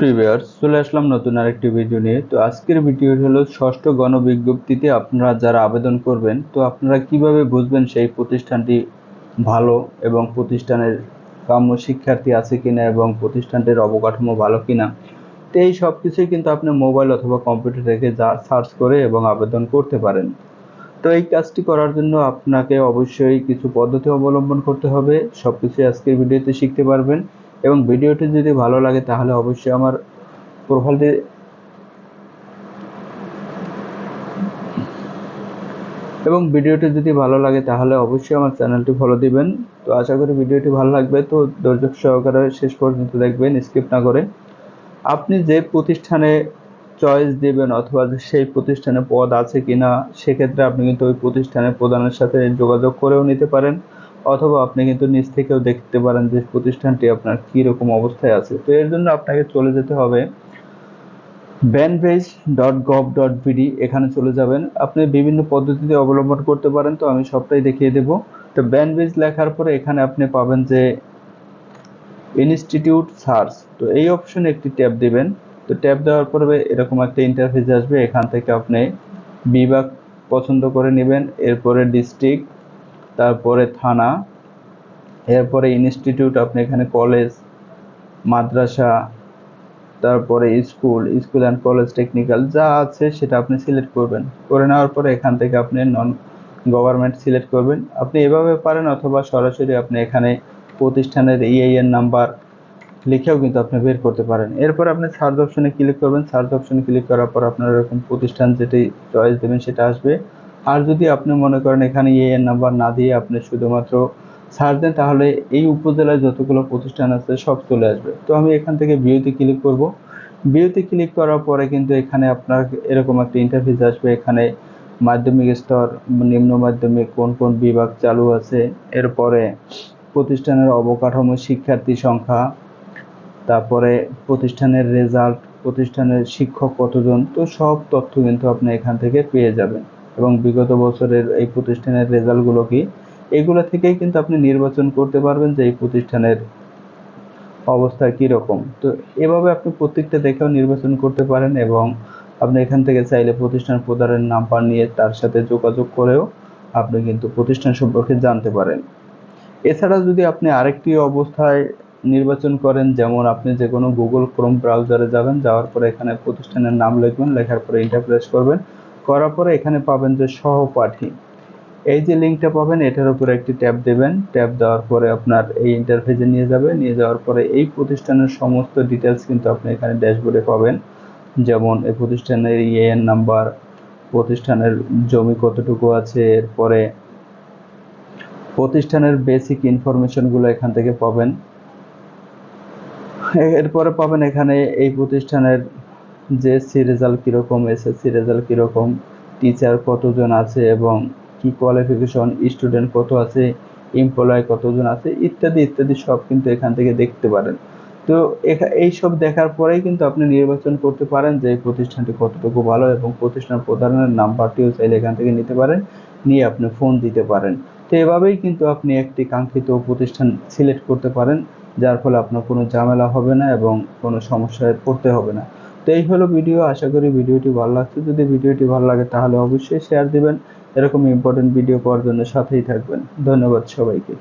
প্রিভিয়ার্স চলে আসলাম নতুন আরেকটি ভিডিও নিয়ে। তো আজকের ভিডিও হলো ষষ্ঠ গণবিজ্ঞপ্তিতে আপনারা যারা আবেদন করবেন, তো আপনারা কীভাবে বুঝবেন সেই প্রতিষ্ঠানটি ভালো এবং প্রতিষ্ঠানের কাম্য শিক্ষার্থী আছে কিনা এবং প্রতিষ্ঠানটির অবকাঠামো ভালো কিনা? তো এই সব কিছুই কিন্তু আপনি মোবাইল অথবা কম্পিউটার থেকে যা সার্চ করে এবং আবেদন করতে পারেন। তো এই কাজটি করার জন্য আপনাকে অবশ্যই কিছু পদ্ধতি অবলম্বন করতে হবে। সব কিছুই আজকের ভিডিওতে শিখতে পারবেন। এবং ভিডিওটি যদি ভালো লাগে তাহলে অবশ্যই আমার প্রোফাইলটি এবং ভিডিওটি যদি ভালো লাগে তাহলে অবশ্যই আমার চ্যানেলটি ফলো দিবেন। তো আশা করি ভিডিওটি ভালো লাগবে। তো ধৈর্য সহকারে শেষ পর্যন্ত দেখবেন স্কিপ না করে। আপনি যে প্রতিষ্ঠানে চয়েস দেবেন অথবা সেই প্রতিষ্ঠানে পদ আছে কিনা, সেক্ষেত্রে আপনি কিন্তু ওই প্রতিষ্ঠানের প্রধানের সাথে যোগাযোগ করেও নিতে পারেন। অথবা আপনি কিন্তু নিজ থেকেও দেখতে পারেন যে প্রতিষ্ঠানটি আপনার কী রকম অবস্থায় আছে। তো এর জন্য আপনাকে চলে যেতে হবে BANBEIS dot gov dot BD এখানে চলে যাবেন। আপনি বিভিন্ন পদ্ধতিতে অবলম্বন করতে পারেন, তো আমি সবটাই দেখিয়ে দেব। তো ব্যানভেজ লেখার পরে এখানে আপনি পাবেন যে ইনস্টিটিউট সার্চ তো এই অপশনে একটি ট্যাব দিবেন। তো ট্যাব দেওয়ার পরে এরকম একটা ইন্টারফেস আসবে, এখান থেকে আপনি বিভাগ পছন্দ করে নেবেন, এরপরে ডিস্ট্রিক্ট তারপরে থানা, এরপরে ইনস্টিটিউট আপনি এখানে কলেজ মাদ্রাসা, তারপরে school school and college technical যা আছে সেটা আপনি সিলেক্ট করবেন। করে নেওয়ার পরে এখান থেকে আপনি নন গভর্নমেন্ট সিলেক্ট করবেন। আপনি এভাবে পারেন অথবা সরাসরি আপনি এখানে প্রতিষ্ঠানের ইআইএন নাম্বার লিখেও কিন্তু আপনি বের করতে পারেন। এরপর আপনি সার্চ অপশনে ক্লিক করবেন। সার্চ অপশনে ক্লিক করার পর আপনার এরকম প্রতিষ্ঠান যেটি চয়েস দেবেন সেটা আসবে। আর যদি আপনি মনে করেন এখানে ইএন নাম্বার না দিয়ে আপনি শুধুমাত্র সার্চ দেন, তাহলে এই উপজেলায় যতগুলো প্রতিষ্ঠান আছে সব চলে আসবে। তো আমি এখান থেকে ভিউতে ক্লিক করব। ভিউতে ক্লিক করার পরে কিন্তু এখানে আপনার এরকম একটা ইন্টারফেস আসবে। এখানে মাধ্যমিক স্তর, নিম্ন মাধ্যমিক, কোন কোন বিভাগ চালু আছে, এরপরে প্রতিষ্ঠানের অবকাঠামো, শিক্ষার্থী সংখ্যা, তারপরে প্রতিষ্ঠানের রেজাল্ট প্রতিষ্ঠানের শিক্ষক কতজন, তো সব তথ্য কিন্তু আপনি এখান থেকে পেয়ে যাবেন। এবং বিগত বছরের এই প্রতিষ্ঠানের রেজাল্টগুলো কি? এগুলো থেকেই কিন্তু আপনি নির্বাচন করতে পারবেন যে এই প্রতিষ্ঠানের অবস্থা কীরকম। তো এভাবে আপনি প্রত্যেকটা দেখেও নির্বাচন করতে পারেন এবং আপনি এখান থেকে চাইলে প্রতিষ্ঠান প্রদানের নাম্বার নিয়ে তার সাথে যোগাযোগ করেও আপনি কিন্তু প্রতিষ্ঠান সম্পর্কে জানতে পারেন। এছাড়া যদি আপনি আরেকটি অবস্থায় নির্বাচন করেন, যেমন আপনি যে কোনো গুগল ক্রোম ব্রাউজারে যাবেন, যাওয়ার পরে এখানে প্রতিষ্ঠানের নাম লিখবেন, লেখার পরে ইন্টারপ্রেস করবেন। করার পরে এখানে পাবেন যে সহপাঠী। এই যে লিঙ্কটা পাবেন, এটার উপরে একটি ট্যাব দেবেন। ট্যাব দেওয়ার পরে আপনার এই ইন্টারফেসে নিয়ে যাবে। নিয়ে যাওয়ার পরে এই প্রতিষ্ঠানের সমস্ত ডিটেলস কিন্তু আপনি এখানে ড্যাশবোর্ডে পাবেন। যেমন এই প্রতিষ্ঠানের ইএন নাম্বার প্রতিষ্ঠানের জমি কতটুকু আছে, এরপরে প্রতিষ্ঠানের বেসিক ইনফরমেশনগুলো এখান থেকে পাবেন। এরপরে পাবেন এখানে এই প্রতিষ্ঠানের জেএসসি রেজাল্ট কীরকম এসএসসি রেজাল্ট কীরকম টিচার কতজন আছে এবং কি কোয়ালিফিকেশন স্টুডেন্ট কত আছে এমপ্লয় কতজন আছে, ইত্যাদি ইত্যাদি সব কিন্তু এখান থেকে দেখতে পারেন। তো এই সব দেখার পরেই কিন্তু আপনি নির্বাচন করতে পারেন যে প্রতিষ্ঠানটি কতটুকু ভালো এবং প্রতিষ্ঠান প্রধানের নাম্বারটিও চাইলে এখান থেকে নিতে পারেন, নিয়ে আপনি ফোন দিতে পারেন। তো এভাবেই কিন্তু আপনি একটি কাঙ্ক্ষিত প্রতিষ্ঠান সিলেক্ট করতে পারেন, যার ফলে আপনার কোনো ঝামেলা হবে না এবং কোনো সমস্যায় পড়তে হবে না। তো এই হলো ভিডিও আশা করি ভিডিওটি ভালো লাগছে। যদি ভিডিওটি ভালো লাগে, তাহলে অবশ্যই শেয়ার দিবেন। এরকম ইম্পর্টেন্ট ভিডিও পাওয়ার জন্য সাথেই থাকবেন। ধন্যবাদ সবাইকে।